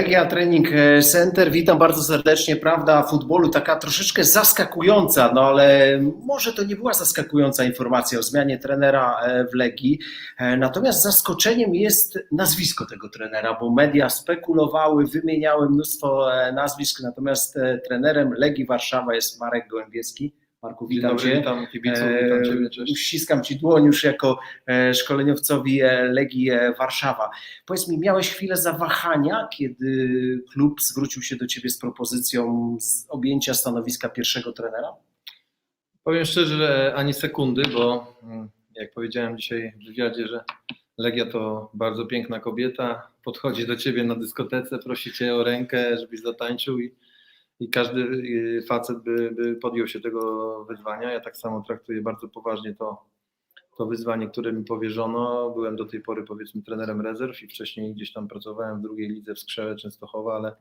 Legia Training Center, witam bardzo serdecznie. Prawda futbolu taka troszeczkę zaskakująca, no ale może to nie była zaskakująca informacja o zmianie trenera e, w Legii. E, Natomiast zaskoczeniem jest nazwisko tego trenera, bo media spekulowały, wymieniały mnóstwo e, nazwisk, natomiast e, trenerem Legii Warszawa jest Marek Gołębieski. Marku, witam dobry, Cię. witam kibiców, witam Ciebie, cześć. Ściskam Ci dłoń już jako e, szkoleniowcowi e, Legii e, Warszawa. Powiedz mi, miałeś chwilę zawahania, kiedy klub zwrócił się do Ciebie z propozycją z objęcia stanowiska pierwszego trenera? Powiem szczerze, że ani sekundy, bo mm, jak powiedziałem dzisiaj w wywiadzie, że Legia to bardzo piękna kobieta, podchodzi do Ciebie na dyskotece, prosi Cię o rękę, żebyś zatańczył i, i każdy y, facet by, by podjął się tego wyzwania. Ja tak samo traktuję bardzo poważnie to, to wyzwanie, które mi powierzono. Byłem do tej pory powiedzmy trenerem rezerw i wcześniej gdzieś tam pracowałem w drugiej lidze w Skrzele Częstochowa, ale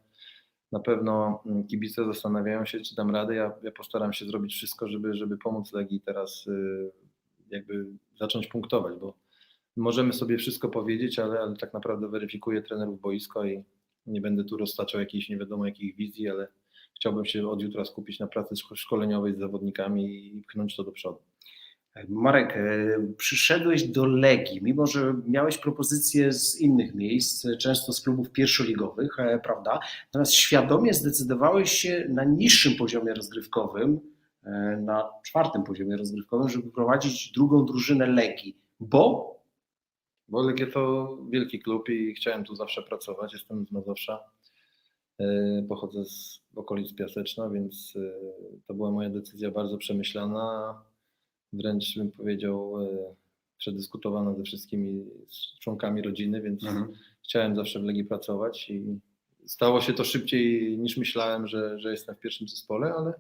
na pewno mm, kibice zastanawiają się, czy dam radę. Ja, ja postaram się zrobić wszystko, żeby, żeby pomóc Legii teraz y, jakby zacząć punktować, bo możemy sobie wszystko powiedzieć, ale, ale tak naprawdę weryfikuję trenerów boisko i nie będę tu roztaczał jakiejś nie wiadomo jakich wizji, ale chciałbym się od jutra skupić na pracy szko- szkoleniowej z zawodnikami i pchnąć to do przodu. Marek, e, przyszedłeś do Legii, mimo że miałeś propozycje z innych miejsc, często z klubów pierwszoligowych, e, prawda? Natomiast świadomie zdecydowałeś się na niższym poziomie rozgrywkowym, e, na czwartym poziomie rozgrywkowym, żeby prowadzić drugą drużynę Legii, bo Bo Legia to wielki klub i chciałem tu zawsze pracować. Jestem z Mazowsza. E, Pochodzę z okolic Piaseczna, więc e, to była moja decyzja bardzo przemyślana, wręcz bym powiedział e, przedyskutowana ze wszystkimi członkami rodziny, więc chciałem zawsze w Legii pracować i stało się to szybciej niż myślałem, że, że jestem w pierwszym zespole, ale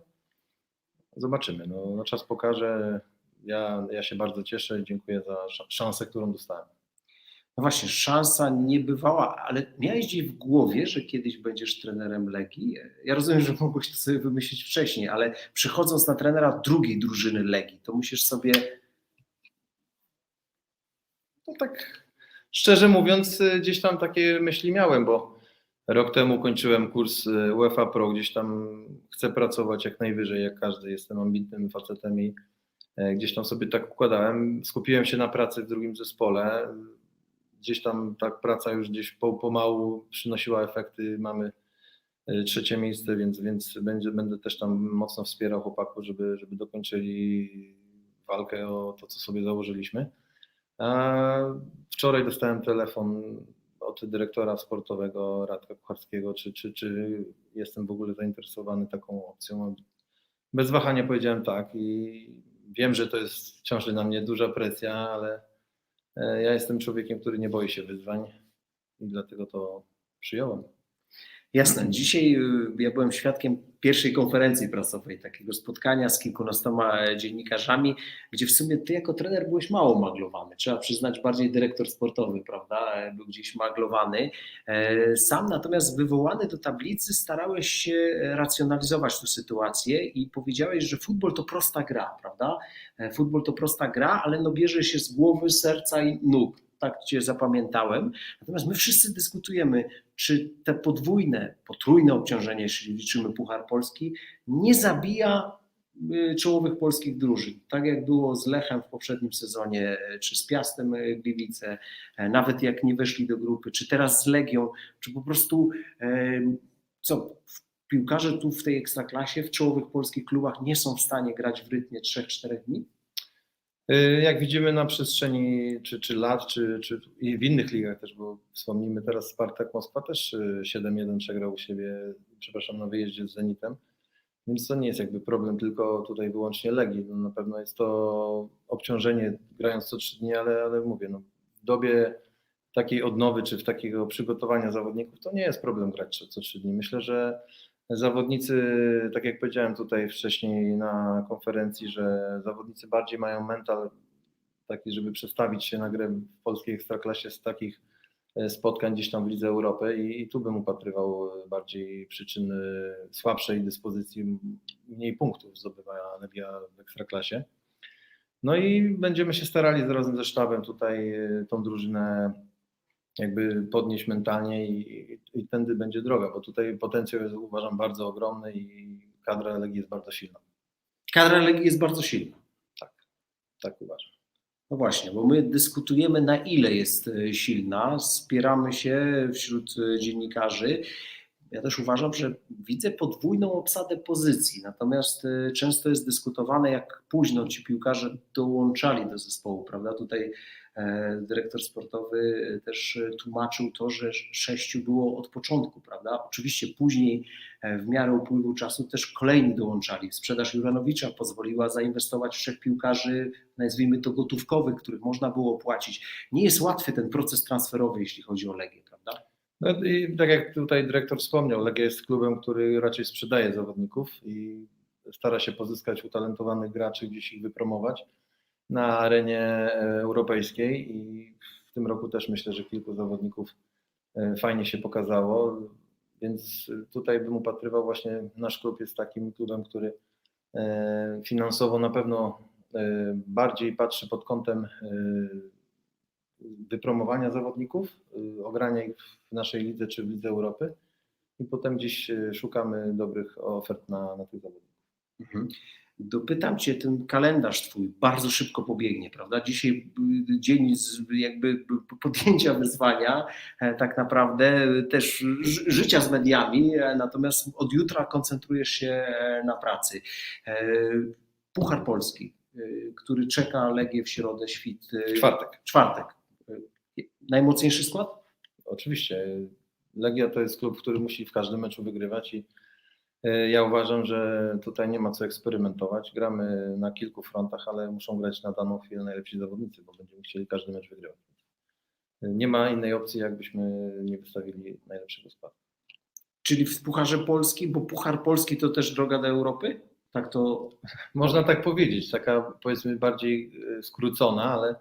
zobaczymy. No, no czas pokaże. Ja, ja się bardzo cieszę i dziękuję za sz- szansę, którą dostałem. No właśnie, szansa nie bywała, ale miałeś gdzieś w głowie, że kiedyś będziesz trenerem Legii? Ja rozumiem, że mogłeś to sobie wymyślić wcześniej, ale przychodząc na trenera drugiej drużyny Legii, to musisz sobie No tak szczerze mówiąc, y, gdzieś tam takie myśli miałem, bo rok temu kończyłem kurs y, UEFA Pro, gdzieś tam chcę pracować jak najwyżej, jak każdy, jestem ambitnym facetem i e, gdzieś tam sobie tak układałem. Skupiłem się na pracy w drugim zespole. Gdzieś tam ta praca już gdzieś po, pomału przynosiła efekty. Mamy e, trzecie miejsce, więc, więc będzie, będę też tam mocno wspierał chłopaków, żeby, żeby dokończyli walkę o to, co sobie założyliśmy. A Wczoraj dostałem telefon od dyrektora sportowego Radka Kucharskiego, czy, czy, czy jestem w ogóle zainteresowany taką opcją. Bez wahania powiedziałem tak i wiem, że to jest wciąż na mnie duża presja, ale ja jestem człowiekiem, który nie boi się wyzwań i dlatego to przyjąłem. Jasne. Dzisiaj y, ja byłem świadkiem pierwszej konferencji prasowej, takiego spotkania z kilkunastoma e, dziennikarzami, gdzie w sumie ty jako trener byłeś mało maglowany. Trzeba przyznać, bardziej dyrektor sportowy, prawda, e, był gdzieś maglowany. E, Sam natomiast wywołany do tablicy starałeś się racjonalizować tę sytuację i powiedziałeś, że futbol to prosta gra, prawda? Futbol to prosta gra, ale no bierze się z głowy, serca i nóg. Tak cię zapamiętałem. Natomiast my wszyscy dyskutujemy, czy te podwójne, potrójne obciążenie, jeśli liczymy Puchar Polski, nie zabija y, czołowych polskich drużyn. Tak jak było z Lechem w poprzednim sezonie, y, czy z Piastem y, Gliwice, nawet jak nie weszli do grupy, czy teraz z Legią, czy po prostu co piłkarze tu w tej ekstraklasie, w czołowych polskich klubach nie są w stanie grać w rytmie 3-4 dni? Y, Jak widzimy na przestrzeni czy, czy lat, czy, czy i w innych ligach też, bo wspomnimy teraz Spartak Moskwa też y, 7-1 przegrał u siebie, przepraszam, na wyjeździe z Zenitem, więc to nie jest jakby problem tylko tutaj wyłącznie Legii. No, na pewno jest to obciążenie grając co 3 dni, ale, ale mówię, no, w dobie takiej odnowy czy w takiego przygotowania zawodników to nie jest problem grać co- 3 dni. Myślę, że Zawodnicy, tak jak powiedziałem tutaj wcześniej na konferencji, że zawodnicy bardziej mają mental taki, żeby przestawić się na grę w polskiej ekstraklasie z takich e, spotkań gdzieś tam w Lidze Europy i, tu bym upatrywał e, bardziej przyczyn e, słabszej dyspozycji, mniej punktów zdobywa Legia w ekstraklasie. No i będziemy się starali razem ze sztabem tutaj e, tą drużynę jakby podnieść mentalnie i, i, tędy będzie droga, bo tutaj potencjał jest uważam bardzo ogromny i kadra Legii jest bardzo silna. Kadra Legii jest bardzo silna. Tak uważam. No właśnie, bo my dyskutujemy na ile jest e, silna, spieramy się wśród e, dziennikarzy. Ja też uważam, że widzę podwójną obsadę pozycji, natomiast e, często jest dyskutowane, jak późno ci piłkarze dołączali do zespołu, prawda? Tutaj dyrektor sportowy e, też e, tłumaczył to, że sześciu było od początku, prawda? Oczywiście później e, w miarę upływu czasu też kolejni dołączali. Sprzedaż Juranowicza pozwoliła zainwestować w trzech piłkarzy, nazwijmy to gotówkowych, których można było płacić. Nie jest łatwy ten proces transferowy, jeśli chodzi o Legię, prawda? No i tak jak tutaj dyrektor wspomniał, Legia jest klubem, który raczej sprzedaje zawodników i stara się pozyskać utalentowanych graczy, gdzieś ich wypromować na arenie e, europejskiej i w tym roku też myślę, że kilku zawodników e, fajnie się pokazało, więc tutaj bym upatrywał właśnie nasz klub jest takim klubem, który e, finansowo na pewno bardziej patrzy pod kątem wypromowania zawodników, ogrania ich w naszej lidze czy w Lidze Europy i potem gdzieś szukamy dobrych ofert na, na tych zawodników. Mhm. Dopytam Cię, ten kalendarz Twój bardzo szybko pobiegnie, prawda? Dzisiaj y, dzień jakby podjęcia wyzwania, e, tak naprawdę też ży- życia z mediami, e, natomiast od jutra koncentrujesz się e, na pracy. Puchar Polski, który czeka Legię w środę, świt. e, Czwartek. Czwartek. Najmocniejszy skład? Oczywiście. Legia to jest klub, który musi w każdym meczu wygrywać i y, ja uważam, że tutaj nie ma co eksperymentować. Gramy na kilku frontach, ale muszą grać na daną chwilę najlepsi zawodnicy, bo będziemy chcieli każdy mecz wygrywać. Y, Nie ma innej opcji, jakbyśmy nie wystawili najlepszego składu. Czyli w Pucharze Polski, bo Puchar Polski to też droga do Europy? Tak to Można tak powiedzieć, taka powiedzmy bardziej y, skrócona, ale,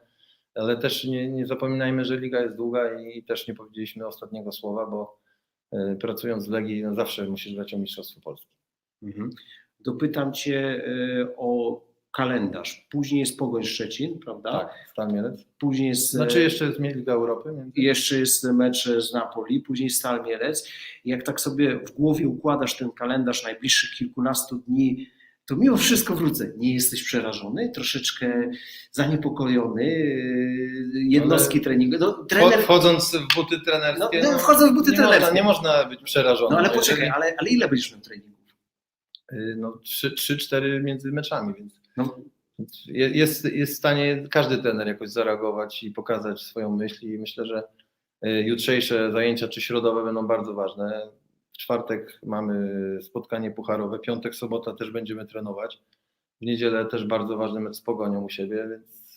ale też nie, nie zapominajmy, że liga jest długa i też nie powiedzieliśmy ostatniego słowa, bo pracując w Legii no zawsze musisz grać o Mistrzostwo Polski. Mhm. Dopytam Cię y, o kalendarz. Później jest Pogoń Szczecin, prawda? Tak, Stal Mielec. Później jest, Znaczy jeszcze jest Liga Europy. I jeszcze jest mecz z Napoli, później Stal Mielec. Jak tak sobie w głowie układasz ten kalendarz najbliższych kilkunastu dni, to mimo wszystko wrócę. Nie jesteś przerażony? Troszeczkę zaniepokojony? y, Jednostki treningowe? No, trener... Wchodząc w buty No, trenerskie, no, wchodzą w buty nie, można, trenerskie. nie można być przerażonym. No ale poczekaj, ale, ale ile będziesz miał treningów? Y, No 3-4 między meczami, więc No, je- jest, jest w stanie każdy trener jakoś zareagować i pokazać swoją myśl i myślę, że y, jutrzejsze zajęcia czy środowe będą bardzo ważne. Czwartek mamy spotkanie pucharowe, piątek, sobota też będziemy trenować. W niedzielę też bardzo ważny mecz z Pogonią u siebie, więc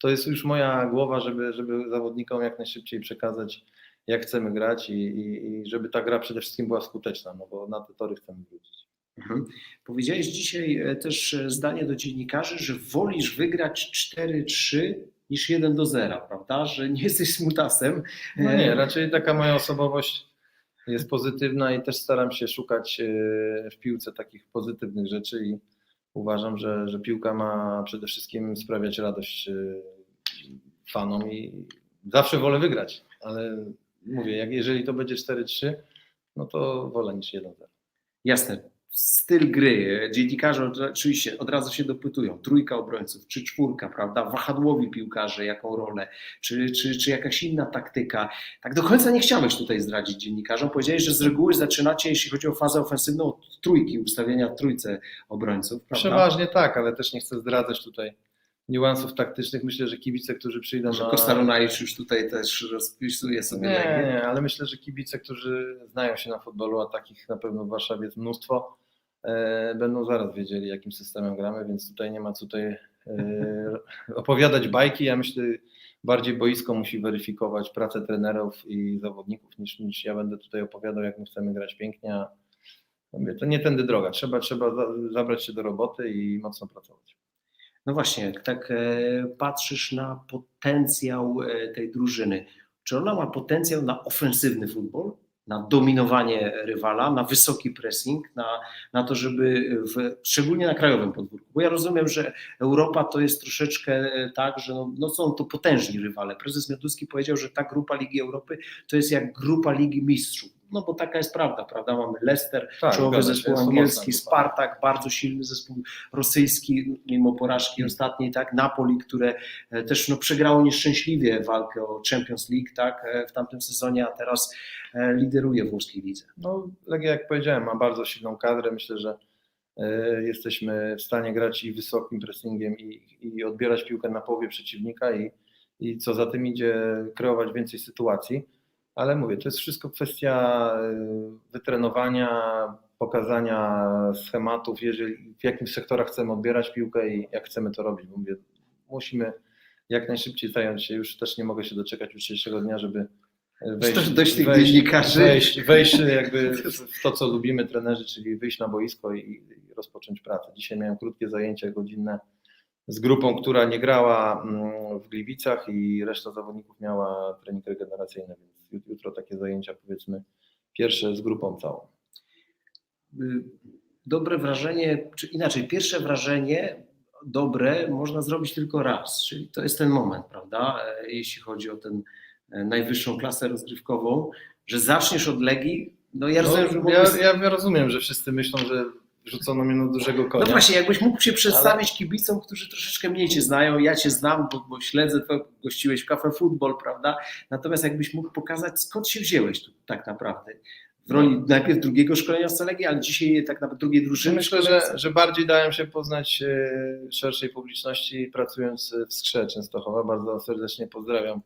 to jest już moja głowa, żeby, żeby zawodnikom jak najszybciej przekazać, jak chcemy grać i, i, i żeby ta gra przede wszystkim była skuteczna, no bo na te tory chcemy wrócić. Mhm. Powiedziałeś dzisiaj e, też e, zdanie do dziennikarzy, że wolisz wygrać 4-3 niż 1 do 0, prawda? Że nie jesteś smutasem. No E, nie, raczej taka moja osobowość jest pozytywna i też staram się szukać e, w piłce takich pozytywnych rzeczy i uważam, że, że piłka ma przede wszystkim sprawiać radość e, fanom i zawsze wolę wygrać, ale mówię, jak jeżeli to będzie 4-3, no to wolę niż 1-0. Jasne. Styl gry. Dziennikarze od- oczywiście od razu się dopytują. Trójka obrońców, czy czwórka, prawda? Wahadłowi piłkarze, jaką rolę, czy, czy, czy jakaś inna taktyka. Tak do końca nie chciałeś tutaj zdradzić dziennikarzom. Powiedziałeś, że z reguły zaczynacie, jeśli chodzi o fazę ofensywną, od trójki, ustawienia w trójce obrońców, prawda? Przeważnie tak, ale też nie chcę zdradzać tutaj niuansów taktycznych. Myślę, że kibice, którzy przyjdą Że na... Kostarunajcz już tutaj też rozpisuje sobie Nie, nie, ale myślę, że kibice, którzy znają się na futbolu, a takich na pewno w Warszawie jest mnóstwo, będą zaraz wiedzieli, jakim systemem gramy, więc tutaj nie ma co tutaj e, opowiadać bajki. Ja myślę, bardziej boisko musi weryfikować pracę trenerów i zawodników, niż, niż ja będę tutaj opowiadał, jak my chcemy grać pięknie. a mówię, To nie tędy droga. Trzeba, trzeba za- zabrać się do roboty i mocno pracować. No właśnie, jak tak e, patrzysz na potencjał e, tej drużyny, czy ona ma potencjał na ofensywny futbol? Na dominowanie rywala, na wysoki pressing, na, na to, żeby w, szczególnie na krajowym podwórku. Bo ja rozumiem, że Europa to jest troszeczkę e, tak, że no, no są to potężni rywale. Prezes Mioduski powiedział, że ta grupa Ligi Europy to jest jak grupa Ligi Mistrzów. No bo taka jest prawda, prawda? Mamy Leicester, Tak, czołowy się, zespół angielski. Spartak, bardzo silny zespół rosyjski, mimo porażki ostatniej, tak? Napoli, które e, też no, przegrało nieszczęśliwie walkę o Champions League, tak? e, W tamtym sezonie, a teraz e, lideruje w włoskiej lidze. No, Legia, jak powiedziałem, ma bardzo silną kadrę. Myślę, że jesteśmy w stanie grać i wysokim pressingiem i, i odbierać piłkę na połowie przeciwnika i, i co za tym idzie, kreować więcej sytuacji. Ale mówię, to jest wszystko kwestia e, wytrenowania, pokazania schematów, jeżeli, w jakim sektorach chcemy odbierać piłkę i jak chcemy to robić. Mówię, musimy jak najszybciej zająć się, już też nie mogę się doczekać jutrzejszego dnia, żeby wejść, Dość- tych wejść, dziennikarzy. wejść, wejść jakby w to, co lubimy trenerzy, czyli wyjść na boisko i, i rozpocząć pracę. Dzisiaj miałem krótkie zajęcia godzinne z grupą, która nie grała mm, w Gliwicach i reszta zawodników miała trening regeneracyjny, więc jutro takie zajęcia powiedzmy pierwsze z grupą całą. Y, Dobre wrażenie, czy inaczej, pierwsze wrażenie dobre można zrobić tylko raz, czyli to jest ten moment, prawda? E, Jeśli chodzi o tę najwyższą klasę rozgrywkową, że zaczniesz od Legii, no ja rozumiem, że No, mógłbyś- ja, ja rozumiem, że wszyscy myślą, że rzucono mnie na dużego konia. No właśnie, jakbyś mógł się przedstawić kibicom, którzy troszeczkę mniej Cię znają, ja Cię znam, bo, bo śledzę, to gościłeś w Cafe Football, prawda? Natomiast jakbyś mógł pokazać, skąd się wzięłeś tu tak naprawdę? W roli najpierw drugiego szkoleniowca Legii, ale dzisiaj tak naprawdę drugiej drużyny. Myślę, że, że bardziej dałem się poznać e, szerszej publiczności pracując w Skrze Częstochowa. Bardzo serdecznie pozdrawiam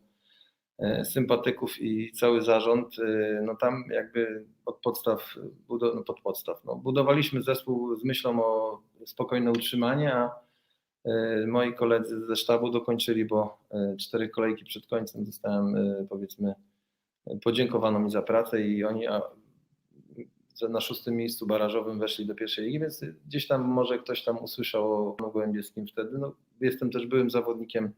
sympatyków i cały zarząd. E, No tam jakby od podstaw, no pod podstaw no, budowaliśmy zespół z myślą o spokojne utrzymanie, a e, moi koledzy ze sztabu dokończyli, bo e, cztery kolejki przed końcem zostałem e, powiedzmy podziękowano mi za pracę i oni na szóstym miejscu barażowym weszli do pierwszej ligi, więc gdzieś tam może ktoś tam usłyszał o Panu Gołębieskim wtedy. No, jestem też byłym zawodnikiem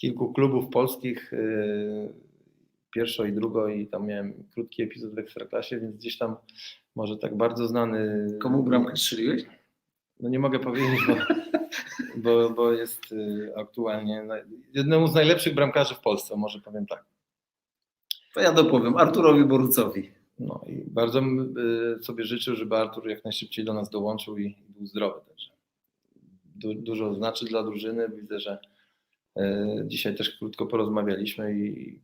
kilku klubów polskich, yy, pierwszo i drugo i tam miałem krótki epizod w Ekstraklasie, więc gdzieś tam może tak bardzo znany. Komu bramkę strzeliłeś? No nie mogę powiedzieć, bo, bo, bo jest yy, aktualnie jednemu z najlepszych bramkarzy w Polsce, może powiem tak. To ja dopowiem, Arturowi Borucowi. No i bardzo bym, y, sobie życzył, żeby Artur jak najszybciej do nas dołączył i był zdrowy. Także du, dużo znaczy dla drużyny. Widzę, że y, dzisiaj też krótko porozmawialiśmy i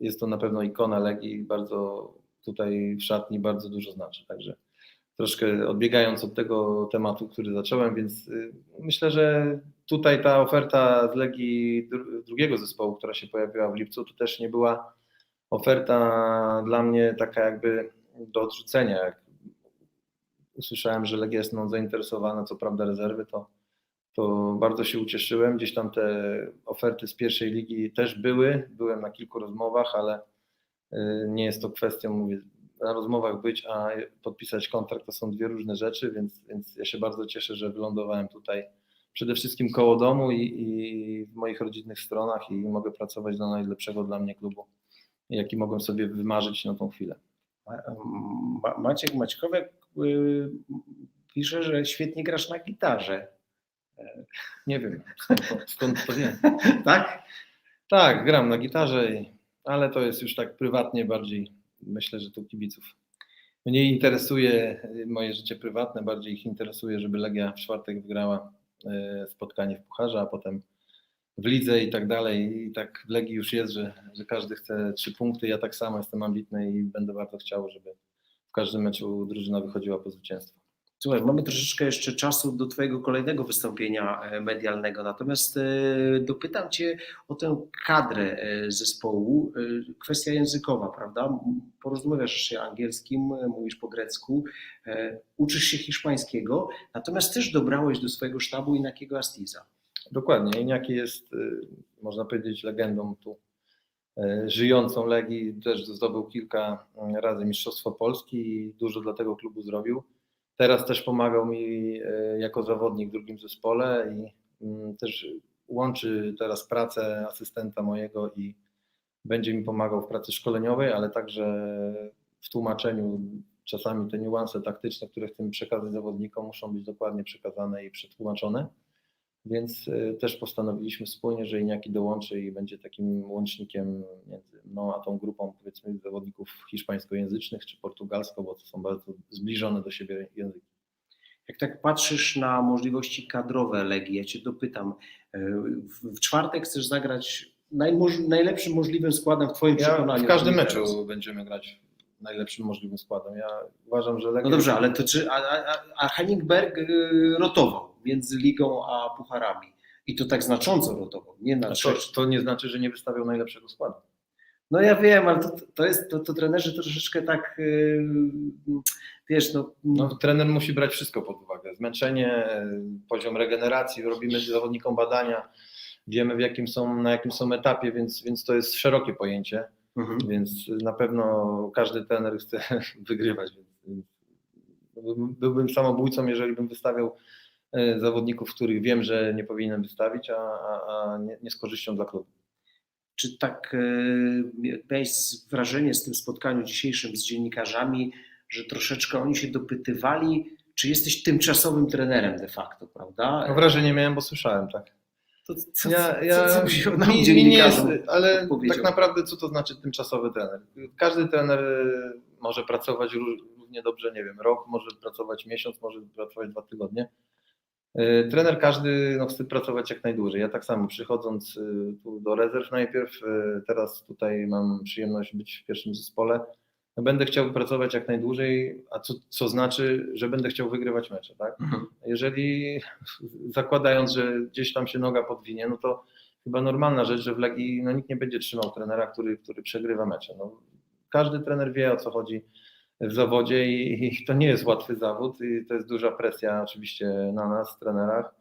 jest to na pewno ikona Legii bardzo tutaj w szatni bardzo dużo znaczy. Także troszkę odbiegając od tego tematu, który zacząłem, więc y, myślę, że tutaj ta oferta z Legii dru- drugiego zespołu, która się pojawiła w lipcu, to też nie była oferta dla mnie taka jakby do odrzucenia. Jak usłyszałem, że Legia jest mną zainteresowana, co prawda rezerwy, to, to bardzo się ucieszyłem. Gdzieś tam te oferty z pierwszej ligi też były, byłem na kilku rozmowach, ale y, nie jest to kwestią, mówię, na rozmowach być, a podpisać kontrakt to są dwie różne rzeczy, więc, więc ja się bardzo cieszę, że wylądowałem tutaj przede wszystkim koło domu i, i w moich rodzinnych stronach i mogę pracować dla najlepszego dla mnie klubu jaki mogłem sobie wymarzyć na tą chwilę. Ma- Maciek Maćkowiak y, pisze, że świetnie grasz na gitarze. Nie wiem, skąd to, skąd to wiem. Tak? Tak, gram na gitarze, ale to jest już tak prywatnie bardziej, myślę, że tu kibiców. Mniej interesuje moje życie prywatne, bardziej ich interesuje, żeby Legia w czwartek wygrała y, spotkanie w Pucharze, a potem w lidze i tak dalej. I tak w Legii już jest, że, że każdy chce trzy punkty. Ja tak samo jestem ambitny i będę bardzo chciał, żeby w każdym meczu drużyna wychodziła po zwycięstwo. Słuchaj, mamy troszeczkę jeszcze czasu do Twojego kolejnego wystąpienia e, medialnego, natomiast e, dopytam Cię o tę kadrę e, zespołu. Kwestia językowa, prawda? Porozmawiasz się angielskim, mówisz po grecku, uczysz się hiszpańskiego, natomiast też dobrałeś do swojego sztabu Inakiego Astiza. Dokładnie. Iniaki jest, można powiedzieć, legendą tu żyjącą Legii. Też zdobył kilka y, razy Mistrzostwo Polski i dużo dla tego klubu zrobił. Teraz też pomagał mi y, jako zawodnik w drugim zespole i mm, też łączy teraz pracę asystenta mojego i będzie mi pomagał w pracy szkoleniowej, ale także w tłumaczeniu czasami te niuanse taktyczne, które chcemy przekazać zawodnikom, muszą być dokładnie przekazane i przetłumaczone. Więc y, też postanowiliśmy wspólnie, że Iniaki dołączy i będzie takim łącznikiem między mną a tą grupą powiedzmy zawodników hiszpańskojęzycznych czy portugalsko, bo to są bardzo zbliżone do siebie języki. Jak tak patrzysz na możliwości kadrowe Legii, ja Cię dopytam, e, w, czwartek chcesz zagrać najlepszym możliwym składem w Twoim Ja przekonaniu? w każdym Teraz. meczu będziemy grać najlepszym możliwym składem. Ja uważam, że Legia... No dobrze, ale to czy, a, a, a Henningberg y, rotował między ligą a pucharami i to tak znacząco rotował, nie na to, to nie znaczy, że nie wystawiał najlepszego składu. No ja wiem, ale to, to jest, to, to trenerzy to troszeczkę tak, y, wiesz, no, No, trener musi brać wszystko pod uwagę. Zmęczenie, poziom regeneracji, robimy zawodnikom badania, wiemy w jakim są, na jakim są etapie, więc, więc to jest szerokie pojęcie, mhm. więc na pewno każdy trener chce wygrywać. Więc, byłbym- samobójcą, jeżeli bym wystawiał zawodników, których wiem, że nie powinienem wystawić, a, a, a nie, nie z korzyścią dla klubu. Czy tak y, miałeś wrażenie z tym spotkaniu dzisiejszym z dziennikarzami, że troszeczkę oni się dopytywali, czy jesteś tymczasowym trenerem de facto, prawda? No, wrażenie miałem, bo słyszałem, tak. To, co, Ja, ja, co, co nam mi, mi nie jest, ale powiedział? tak naprawdę co to znaczy tymczasowy trener? Każdy trener y, może pracować ró- równie dobrze, nie wiem, rok, może pracować miesiąc, może pracować dwa tygodnie. Y, Trener każdy no, chce pracować jak najdłużej. Ja tak samo przychodząc y, tu do rezerw najpierw, y, teraz tutaj mam przyjemność być w pierwszym zespole. No, Będę chciał pracować jak najdłużej, a co, co znaczy, że będę chciał wygrywać mecze, tak? Mhm. Jeżeli zakładając, że gdzieś tam się noga podwinie, no to chyba normalna rzecz, że w Legii no, nikt nie będzie trzymał trenera, który, który przegrywa mecze. No, każdy trener wie o co chodzi w zawodzie i, i to nie jest łatwy zawód i to jest duża presja oczywiście na nas, trenerach.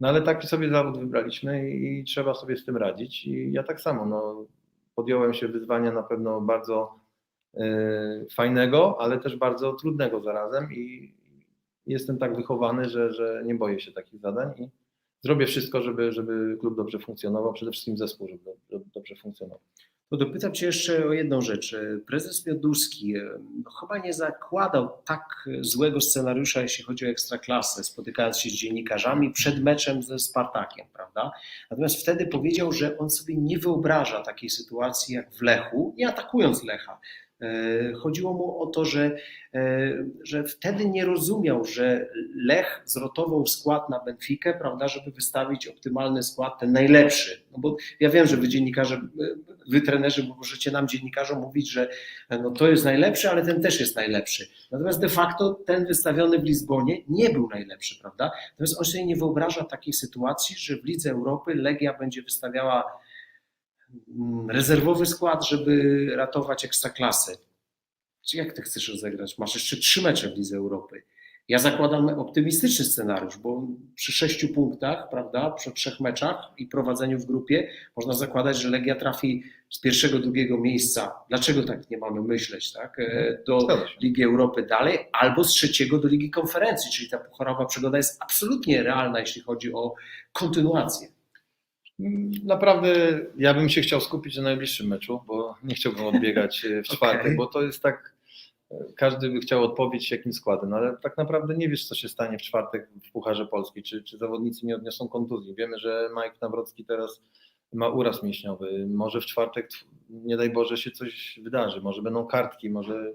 No ale taki sobie zawód wybraliśmy i, i trzeba sobie z tym radzić. I ja tak samo no, podjąłem się wyzwania na pewno bardzo e, fajnego, ale też bardzo trudnego zarazem i jestem tak wychowany, że, że nie boję się takich zadań i zrobię wszystko, żeby, żeby klub dobrze funkcjonował, przede wszystkim zespół, żeby do- dobrze funkcjonował. To dopytam Cię jeszcze o jedną rzecz. Prezes Mioduski e, no, chyba nie zakładał tak złego scenariusza, jeśli chodzi o ekstraklasę, spotykając się z dziennikarzami przed meczem ze Spartakiem, prawda? Natomiast wtedy powiedział, że on sobie nie wyobraża takiej sytuacji jak w Lechu, nie atakując Lecha. E, Chodziło mu o to, że, e, że wtedy nie rozumiał, że Lech zrotował skład na Benfikę, prawda, żeby wystawić optymalny skład, ten najlepszy. No bo ja wiem, że wy dziennikarze, wy trenerzy możecie nam dziennikarzom mówić, że no to jest najlepszy, ale ten też jest najlepszy. Natomiast de facto ten wystawiony w Lizbonie nie był najlepszy, prawda? Natomiast on sobie nie wyobraża takiej sytuacji, że w Lidze Europy Legia będzie wystawiała rezerwowy skład, żeby ratować ekstraklasę. Czy jak ty chcesz rozegrać? Masz jeszcze trzy mecze w Lidze Europy. Ja zakładam optymistyczny scenariusz, bo przy sześciu punktach, prawda, przy trzech meczach i prowadzeniu w grupie, można zakładać, że Legia trafi z pierwszego, drugiego miejsca. Dlaczego tak nie mamy myśleć, tak? e, Do Zgadza się. Ligi Europy dalej, albo z trzeciego do Ligi Konferencji, czyli ta pucharowa przygoda jest absolutnie realna, jeśli chodzi o kontynuację. Naprawdę ja bym się chciał skupić na najbliższym meczu, bo nie chciałbym odbiegać e, w czwartek, Okej. bo to jest tak, e, każdy by chciał odpowiedzieć jakim składem, no ale tak naprawdę nie wiesz co się stanie w czwartek w Pucharze Polski, czy, czy zawodnicy nie odniosą kontuzji. Wiemy, że Mike Nawrocki teraz ma uraz mięśniowy, może w czwartek, nie daj Boże, się coś wydarzy, może będą kartki, może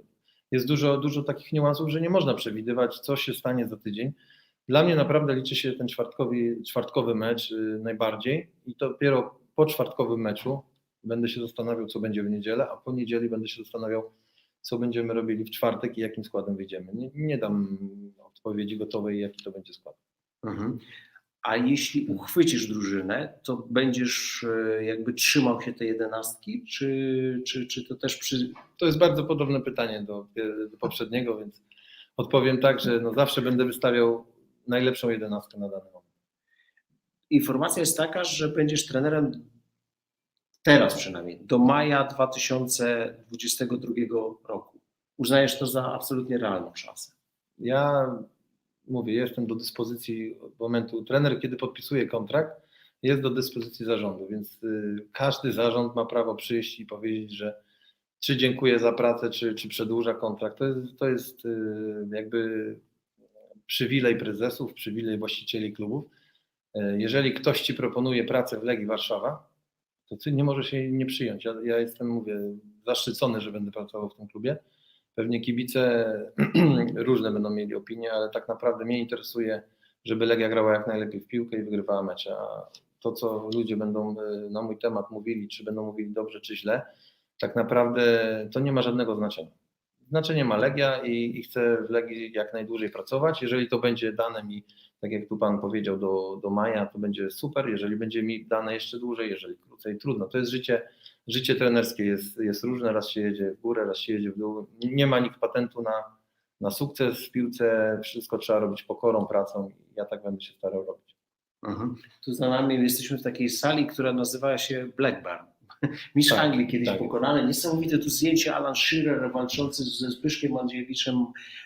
jest dużo, dużo takich niuansów, że nie można przewidywać, co się stanie za tydzień. Dla mnie naprawdę liczy się ten czwartkowy, czwartkowy mecz y, najbardziej i dopiero po czwartkowym meczu będę się zastanawiał, co będzie w niedzielę, a po niedzieli będę się zastanawiał, co będziemy robili w czwartek i jakim składem wyjdziemy. Nie, nie dam odpowiedzi gotowej, jaki to będzie skład. Mhm. A jeśli uchwycisz drużynę, to będziesz e, jakby trzymał się tej jedenastki, czy, czy, czy to też przy... To jest bardzo podobne pytanie do, do poprzedniego, więc odpowiem tak, że no zawsze będę wystawiał najlepszą jedenastkę na dany moment. Informacja jest taka, że będziesz trenerem teraz przynajmniej, do maja 2022 roku. Uznajesz to za absolutnie realną szansę. Ja mówię, jestem do dyspozycji od momentu, trener kiedy podpisuje kontrakt, jest do dyspozycji zarządu, więc y, każdy zarząd ma prawo przyjść i powiedzieć, że czy dziękuję za pracę, czy, czy przedłuża kontrakt. To jest, to jest y, jakby przywilej prezesów, przywilej właścicieli klubów. Y, Jeżeli ktoś ci proponuje pracę w Legii Warszawa, to ty nie możesz jej nie przyjąć. Ja, ja jestem, mówię, zaszczycony, że będę pracował w tym klubie. Pewnie kibice różne będą mieli opinie, ale tak naprawdę mnie interesuje, żeby Legia grała jak najlepiej w piłkę i wygrywała mecze. A to, co ludzie będą y, na mój temat mówili, czy będą mówili dobrze, czy źle, tak naprawdę to nie ma żadnego znaczenia. Znaczenie ma Legia i, i chcę w Legii jak najdłużej pracować. Jeżeli to będzie dane mi, tak jak tu Pan powiedział, do, do maja, to będzie super. Jeżeli będzie mi dane jeszcze dłużej, jeżeli krócej, trudno. To jest życie, życie trenerskie jest, jest różne. Raz się jedzie w górę, raz się jedzie w dół. Nie ma nikt patentu na, na sukces w piłce. Wszystko trzeba robić pokorą, pracą. Ja tak będę się starał robić. Mhm. Tu za nami jesteśmy w takiej sali, która nazywała się Blackburn. Mistrz Tak, Anglii kiedyś tak. pokonany. Niesamowite tu zdjęcie Alan Shearer walczący ze Zbyszkiem Andrzejewiczem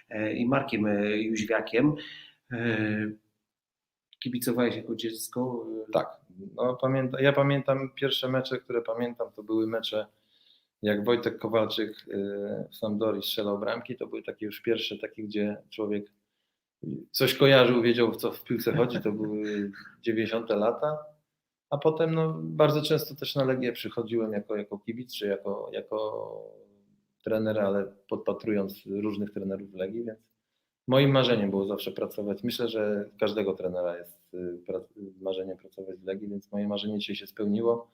e, i Markiem e, Jóźwiakiem. E, Kibicowałeś jako dziecko? Tak. No, pamięta, ja pamiętam pierwsze mecze, które pamiętam, to były mecze jak Wojtek Kowalczyk w Sampdorii strzelał bramki, to były takie już pierwsze takie, gdzie człowiek coś kojarzył, wiedział w co w piłce chodzi, to były 90 lata, a potem no, bardzo często też na Legię przychodziłem jako, jako kibic, czy jako, jako trener, ale podpatrując różnych trenerów Legii, więc moim marzeniem było zawsze pracować. Myślę, że każdego trenera jest y, marzeniem pracować w Legii, więc moje marzenie dzisiaj się spełniło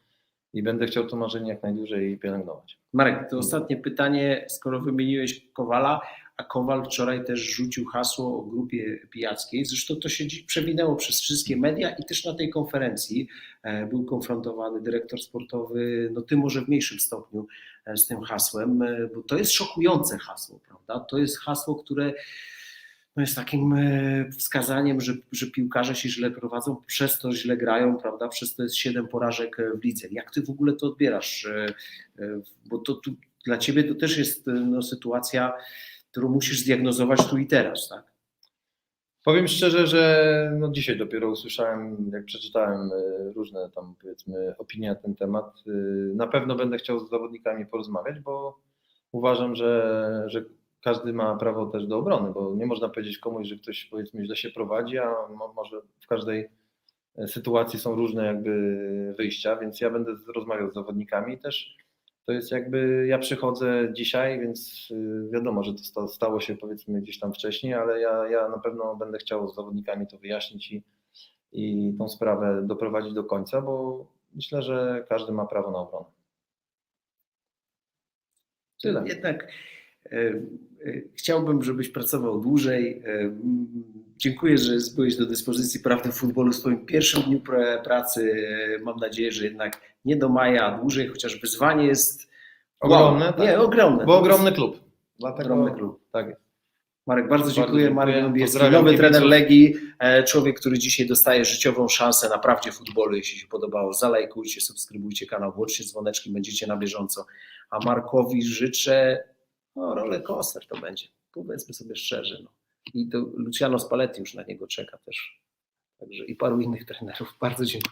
i będę chciał to marzenie jak najdłużej pielęgnować. Marek, to ostatnie pytanie, skoro wymieniłeś Kowala, a Kowal wczoraj też rzucił hasło o grupie pijackiej. Zresztą to się przewinęło przez wszystkie media i też na tej konferencji e, był konfrontowany dyrektor sportowy, no ty może w mniejszym stopniu e, z tym hasłem, e, bo to jest szokujące hasło, prawda? To jest hasło, które no jest takim wskazaniem, że, że piłkarze się źle prowadzą, przez to źle grają, prawda? Przez to jest siedem porażek w lidze. Jak ty w ogóle to odbierasz? Bo to tu, dla ciebie to też jest no, sytuacja, którą musisz zdiagnozować tu i teraz, tak? Powiem szczerze, że no dzisiaj dopiero usłyszałem, jak przeczytałem y, różne tam powiedzmy opinie na ten temat. y, Na pewno będę chciał z zawodnikami porozmawiać, bo uważam, że, że każdy ma prawo też do obrony, bo nie można powiedzieć komuś, że ktoś powiedzmy źle się prowadzi, a mo- może w każdej e, sytuacji są różne jakby wyjścia, więc ja będę rozmawiał z zawodnikami też to jest jakby, ja przychodzę dzisiaj, więc y, wiadomo, że to sta- stało się powiedzmy gdzieś tam wcześniej, ale ja, ja na pewno będę chciał z zawodnikami to wyjaśnić i, i tą sprawę doprowadzić do końca, bo myślę, że każdy ma prawo na obronę. Tyle. Jednak chciałbym, żebyś pracował dłużej. E, Dziękuję, że byłeś do dyspozycji Prawdy Futbolu w swoim pierwszym dniu pra- pracy. E, Mam nadzieję, że jednak nie do maja, a dłużej, chociaż wyzwanie jest Ogromne, Wow. tak. Nie, ogromne. Bo ogromny klub. Dlatego, Ogromny klub. Tak. Marek, bardzo Bardzo dziękuję. dziękuję. Marek Pozdrawiam nowy trener Legii, e, człowiek, który dzisiaj dostaje życiową szansę na prawdzie futbolu. Jeśli się podobało, zalajkujcie, subskrybujcie kanał, włączcie dzwoneczki, będziecie na bieżąco. A Markowi życzę, no rolę coaster to będzie, powiedzmy sobie szczerze. No. I to Luciano Spalletti już na niego czeka też. Także i paru innych trenerów. Bardzo dziękuję.